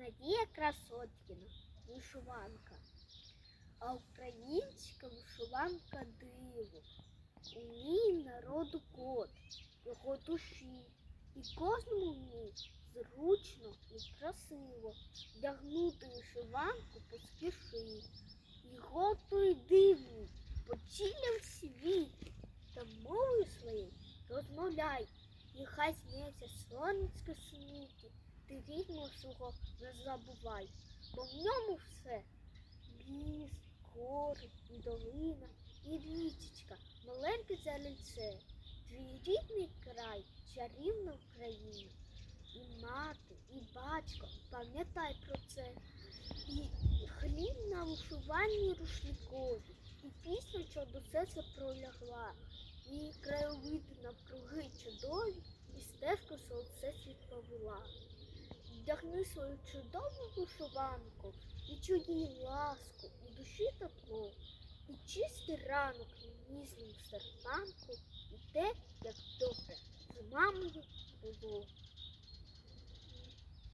Надія Красоткіна, вишиванка. А українська вишиванка диво. У ній народу код, його душі. І кожному в ній зручно і красиво. Вдягнути вишиванку поспіши. Його той дивний, почілям світ, та мовою своєю розмовляй. Нехай сміється сонечко сміті, ти рідного свого не забувай, бо в ньому все ліс, гори, і долина, і річечка, маленьке зальце, твій рідний край, чарівна Україна. І мати, і батько, пам'ятай про це. І хліб на вишиванні рушникові, і пісня, що до серця пролягла, і краєвиди навкруги чудові, і стежка сонце світ повела. Вдягни свою чудову вишиванку, і її ласку, і душі тепло, і чистий ранок і ніжним серпанку, і те, як добре з мамою було.